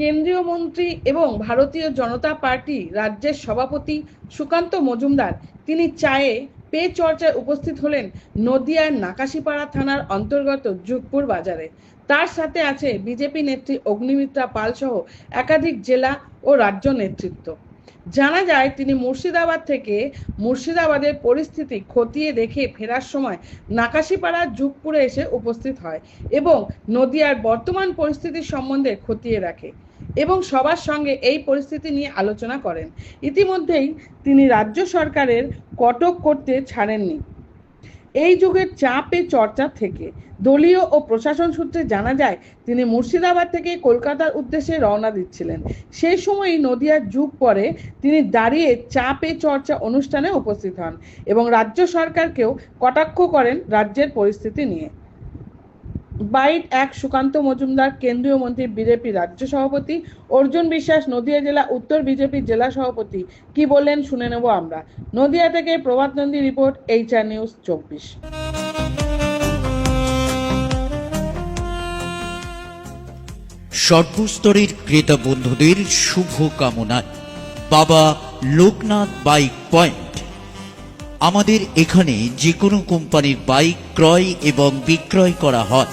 কেন্দ্রীয় মন্ত্রী এবং ভারতীয় জনতা পার্টি রাজ্যের সভাপতি সুকান্ত মজুমদার, তিনি চায়ে পে চর্চায় উপস্থিত হলেন নদিয়ার নাকাশিপাড়া থানার অন্তর্গত যুগপুর বাজারে। তার সাথে আছে বিজেপি নেত্রী অগ্নিমিত্রা পাল সহ একাধিক জেলা ও রাজ্য নেতৃত্ব। জানা যায়, তিনি মুর্শিদাবাদ থেকে মুর্শিদাবাদের পরিস্থিতি খতিয়ে দেখে ফেরার সময় নাকাশিপাড়া যুগপুরে এসে উপস্থিত হয় এবং নদিয়ার বর্তমান পরিস্থিতি সম্বন্ধে খতিয়ে রাখে এবং সবার সঙ্গে এই পরিস্থিতি নিয়ে আলোচনা করেন। ইতিমধ্যেই তিনি রাজ্য সরকারের কটক করতে ছাড়েননি। এই যুগের চাপে চর্চা থেকে দলীয় ও প্রশাসন সূত্রে জানা যায়, তিনি মুর্শিদাবাদ থেকে কলকাতার উদ্দেশ্যে রওনা দিচ্ছিলেন। সেই সময়ই নদিয়ার যুগ পরে তিনি দাঁড়িয়ে চাপে চর্চা অনুষ্ঠানে উপস্থিত হন এবং রাজ্য সরকারকেও কটাক্ষ করেন রাজ্যের পরিস্থিতি নিয়ে। বাইট এক সুকান্ত মজুমদার, কেন্দ্রীয় মন্ত্রী, বিজেপি রাজ্য সভাপতি, অর্জুন বিশ্বাস, নদিয়া জেলা, উত্তর বিজেপি জেলা সভাপতি। কি বললেন শুনে নেব আমরা। নদিয়া থেকে Prabhat Nandi report, HR news চব্বিশ। সর্বস্তরের ক্রেতা বন্ধুদের শুভ কামনায় বাবা লোকনাথ বাইক পয়েন্ট। আমাদের এখানে যে কোনো কোম্পানির বাইক ক্রয় এবং বিক্রয় করা হয়।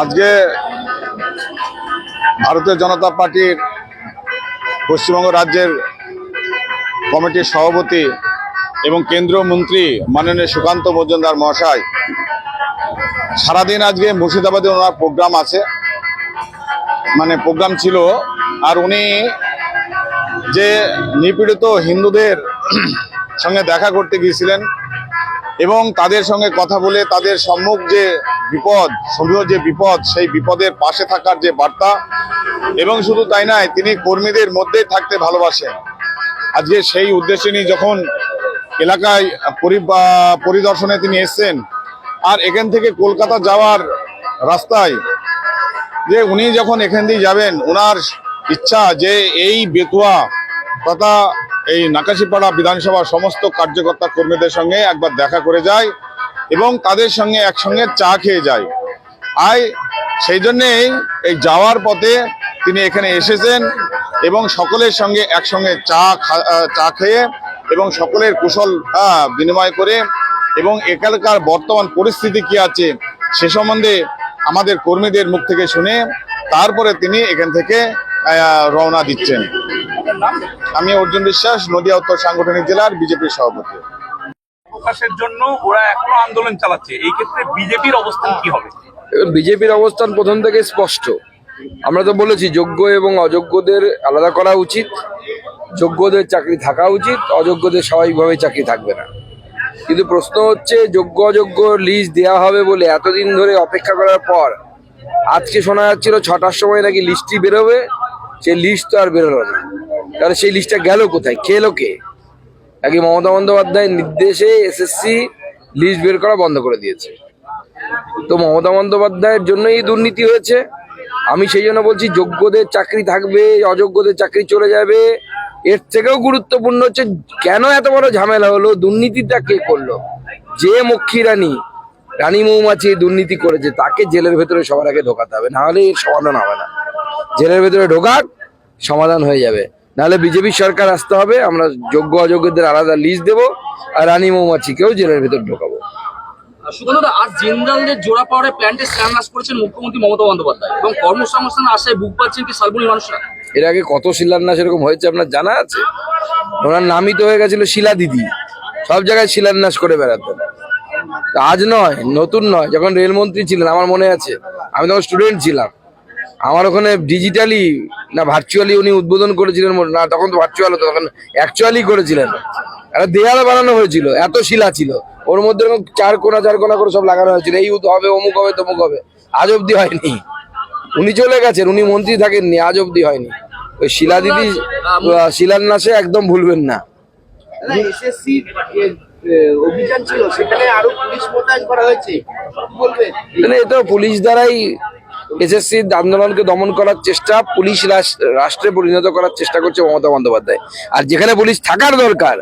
আজকে ভারতীয় জনতা পার্টির পশ্চিমবঙ্গ রাজ্যের কমিটির সভাপতি এবং কেন্দ্রীয় মন্ত্রী মাননীয় সুকান্ত মজুমদার মহাশয়, সারাদিন আজকে মুর্শিদাবাদে ওনার প্রোগ্রাম আছে। মানে প্রোগ্রাম ছিল। আর উনি যে নিপীড়িত হিন্দুদের সঙ্গে দেখা করতে গিয়েছিলেন এবং তাদের সঙ্গে কথা বলে তাদের সম্মুখ যে বিপদ সমীহ যে বিপদ, সেই বিপদের পাশে থাকার যে বার্তা, এবং শুধু তাই নয়, তিনি কর্মীদের মধ্যেই থাকতে ভালোবাসেন। আজকে সেই উদ্দেশ্যে নিয়ে যখন এলাকায় পরি- পরিদর্শনে তিনি এসছেন, আর এখান থেকে কলকাতা যাওয়ার রাস্তায় যে উনি যখন এখান দিয়ে যাবেন ওনার ইচ্ছা যে এই বেতুয়া তথা এই নাকাশিপাড়া বিধানসভার সমস্ত কার্যকর্তা কর্মীদের সঙ্গে একবার দেখা করে যায় এবং তাদের সঙ্গে একসঙ্গে চা খেয়ে যায়। আয় সেই জন্যেই এই যাওয়ার পথে তিনি এখানে এসেছেন এবং সকলের সঙ্গে একসঙ্গে চা চা খেয়ে এবং সকলের কুশল বিনিময় করে এবং এখানকার বর্তমান পরিস্থিতি কি আছে সে সম্বন্ধে আমাদের কর্মীদের মুখ থেকে শুনে তারপরে তিনি এখান থেকে রওনা দিচ্ছেন। আমি অর্জুন বিশ্বাস নদিয়া উত্তর সাংগঠনিক জেলার বিজেপির সভাপতি। প্রকাশের জন্য ওরা এখনও আন্দোলন চালাচ্ছে। এই ক্ষেত্রে বিজেপির অবস্থান কি হবে? বিজেপির অবস্থান প্রথম থেকে স্পষ্ট। আমরা তো বলেছি যোগ্য এবং অযোগ্যদের আলাদা করা উচিত। যোগ্যদের চাকরি থাকা উচিত অযোগ্যদের স্বাভাবিকভাবে চাকরি থাকবে না। কিন্তু প্রশ্ন হচ্ছে যোগ্য অযোগ্য লিস্ট দেওয়া হবে বলে এতদিন ধরে অপেক্ষা করার পর আজকে শোনা যাচ্ছিল ছটার সময় নাকি লিস্টটি বেরোবে। সেই লিস্ট তো আর বেরোলো না। তাহলে সেই লিস্টটা গেল কোথায়? খেলো কে? নাকি মমতা বন্দ্যোপাধ্যায়ের নির্দেশে এসএসসি লিস্ট বের করা বন্ধ করে দিয়েছে। তো মমতা বন্দ্যোপাধ্যায়ের জন্যই দুর্নীতি হয়েছে। আমি সেই জন্য বলছি, যোগ্যদের চাকরি থাকবে, অযোগ্যদের চাকরি চলে যাবে। এর থেকেও গুরুত্বপূর্ণ হচ্ছে, কেন এত বড় ঝামেলা হলো? দুর্নীতিটা কে করল? যে মক্ষী রানী রানী মৌমাছি দুর্নীতি করেছে, তাকে জেলের ভেতরে সবার আগে ঢোকাতে হবে। নাহলে এর সমাধান হবে না। জেলের ভেতরে ঢোকাক সমাধান হয়ে যাবে। নাহলে বিজেপি সরকার আসতে হবে আমরা যোগ্য অযোগ্যদের আলাদা লিস্ট দেবো আর রানী মৌমাছিকেও জেলের ভেতর ঢোকাবো। সুগন্ধদা আজ জোড়া পাওয়ারে প্ল্যান্টে স্ল্যামনাস করেছেন মুখ্যমন্ত্রী মমতা বন্দ্যোপাধ্যায়। এবং কর্মসংস্থানের আশায় বুক পাচ্ছেন কি শালবনী মানুষরা? এর আগে কত শিলান্যাস এরকম হয়েছে আপনার জানা আছে? ওনার নামই তো হয়ে গেছিল শিলা দিদি। সব জায়গায় শিলান্যাস করে বেড়াতেন। আজ নয় নতুন নয়। যখন রেলমন্ত্রী ছিলেন আমার মনে আছে আমি তখন স্টুডেন্ট ছিলাম। আমার ওখানে ডিজিটালি না ভার্চুয়ালি উনি উদ্বোধন করেছিলেন না তখন তো ভার্চুয়াল হতো তখন অ্যাকচুয়ালি করেছিলেন। একটা দেয়াল বানানো হয়েছিল এত শিলা ছিল। ওর মধ্যে এরকম চার কোনা চার কোনা করে সব লাগানো হয়েছিল। এই হবে অমুক হবে তমুক হবে। আজ অব্দি হয়নি। উনি চলে গেছেন উনি মন্ত্রী থাকেননি আজ অব্দি হয়নি। ওই শিলা দিদি শিলান্যাসে একদম ভুলবেন না। অভিযান ছিল সেখানে আরও পুলিশ মোতায়েন করা হয়েছে। কি বলবেন? এটা পুলিশ দ্বারাই এসএসসি আন্দোলনকে দমন করার চেষ্টা, পুলিশ রাষ্ট্রে পরিণত করার চেষ্টা করছে মমতা বন্দ্যোপাধ্যায়। আর যেখানে পুলিশ থাকার দরকার,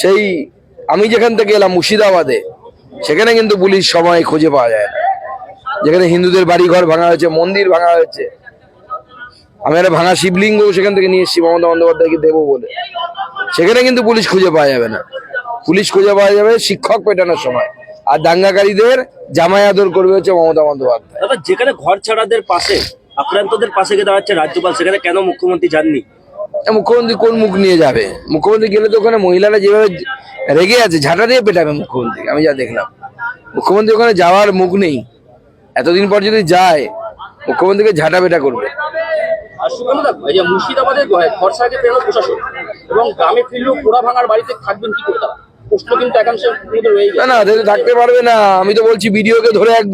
সেই আমি যেখান থেকে এলাম মুর্শিদাবাদে, সেখানে কিন্তু পুলিশ সময় খুঁজে পাওয়া যায় না। যেখানে হিন্দুদের বাড়ি ঘর ভাঙা হয়েছে, মন্দির ভাঙা হয়েছে, আমি একটা ভাঙা শিবলিঙ্গ সেখান থেকে নিয়ে এসেছি, মমতা বন্দ্যোপাধ্যায়কে দেবো বলে। সেখানে কিন্তু পুলিশ খুঁজে পাওয়া যাবে না। পুলিশ খুঁজে পাওয়া যাবে শিক্ষক পেটানোর সময়। আর দাঙ্গাকারীদের জামাই আদর করবে হচ্ছে মমতা বন্দ্যোপাধ্যায়। দাদা যেখানে ঘর ছাড়াদের পাশে আক্রান্তদের পাশে গিয়ে দাঁড়াচ্ছে রাজ্যপাল সেখানে কেন মুখ্যমন্ত্রী যাননি? মুখ্যমন্ত্রী কোন মুখ নিয়ে যাবে? মুখ্যমন্ত্রী গেলে তো ওখানে মহিলারা যেভাবে রেগে আছে ঝাঁটা দিয়ে পেটাবে মুখ্যমন্ত্রী আমি যা দেখলাম। মুখ্যমন্ত্রী ওখানে যাওয়ার মুখ নেই। এতদিন পর যদি যায় মুখ্যমন্ত্রীকে ঝাঁটা পেটা করবে। মুর্শিদাবাদের খরসাকে পেল প্রশাসন এবং গ্রামে ফিরলেও পোড়া ভাঙার বাড়িতে থাকবেন কি করে তারা প্রশ্ন কিন্তু একাংশের মধ্যে রয়ে না না থাকতে পারবে না। আমি তো বলছি ভিডিওকে ধরে এক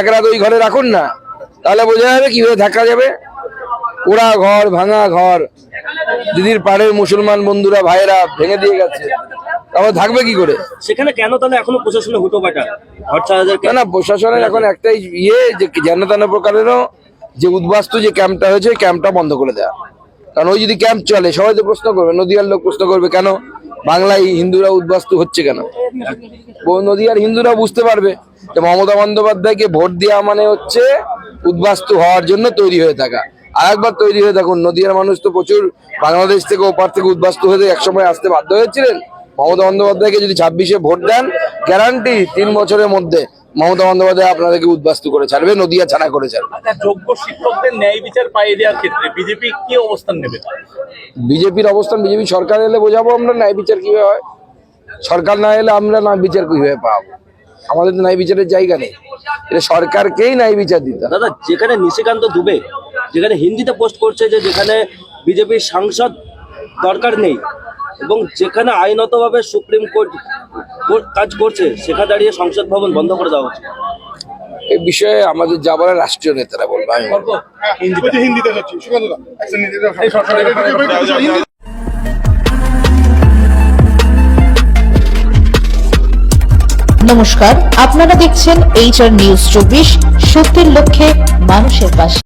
এক রাত ওই ঘরে রাখুন না। তাহলে বোঝা যাবে কীভাবে থাকা যাবে। পোড়া ঘর ভাঙা ঘর দিদির পাড়ের মুসলমান বন্ধুরা ভাইয়েরা ভেঙে দিয়ে গেছে। তারপর থাকবে কি করে? সেখানে কেন তাহলে এখনও প্রশাসনে হতো ছাড়াদেরকে না না প্রশাসনের এখন একটাই ইয়ে যে যেন তেন প্রকারেরও যে উদ্বাস্তু যে ক্যাম্পটা হয়েছে ক্যাম্পটা বন্ধ করে দেওয়া কারণ ওই যদি ক্যাম্প চলে সবাই তো প্রশ্ন করবে নদীয়ার লোক প্রশ্ন করবে কেন? বাংলায় হিন্দুরা উদ্বাস্তু হচ্ছে কেন? নদীয়ার হিন্দুরা বুঝতে পারবে যে মমতা বন্দ্যোপাধ্যায়কে ভোট দেওয়া মানে হচ্ছে উদ্বাস্তু হওয়ার জন্য তৈরি হয়ে থাকা। আর একবার তৈরি হয়ে থাকুন নদীয়ার মানুষ তো প্রচুর বাংলাদেশ থেকে ওপার থেকে উদ্বাস্তু হয়ে একসময় আসতে বাধ্য হয়েছিলেন। মমতা বন্দ্যোপাধ্যায়কে যদি ছাব্বিশে ভোট দেন গ্যারান্টি তিন বছরের মধ্যে মমতা বন্দ্যোপাধ্যায় আপনাদেরকে উদ্বাস্তু করে ছাড়বে নদিয়া ছাড়া করে ছাড়বে। আচ্ছা যোগ্য শিক্ষকদের ন্যায় বিচার পাইয়ে দেওয়ার ক্ষেত্রে বিজেপি কি অবস্থান নেবে? বিজেপির অবস্থান বিজেপি সরকার এলে বোঝাবো আমরা ন্যায় বিচার কীভাবে হয়। সরকার না এলে আমরা ন্যায় বিচার কীভাবে পাবো? আমাদের তো ন্যায় বিচারের জায়গা নেই। এটা সরকারকেই ন্যায় বিচার দিতে দাদা যেখানে নিশিকান্ত দুবে যেখানে হিন্দিতে পোস্ট করছে যে যেখানে বিজেপির সাংসদ দরকার নেই এবং যেখানে আইনতভাবে সুপ্রিম কোর্ট কোর্ট কাজ করছে সেখানে দাঁড়িয়ে সংসদ ভবন বন্ধ করে দেওয়া হচ্ছে। এই বিষয়ে আমাদের যা বলে রাষ্ট্রীয় নেতারা বলব আমি নমস্কার আপনারা দেখছেন এইচআর নিউজ চব্বিশ সত্যের লক্ষ্যে মানুষের পাশে।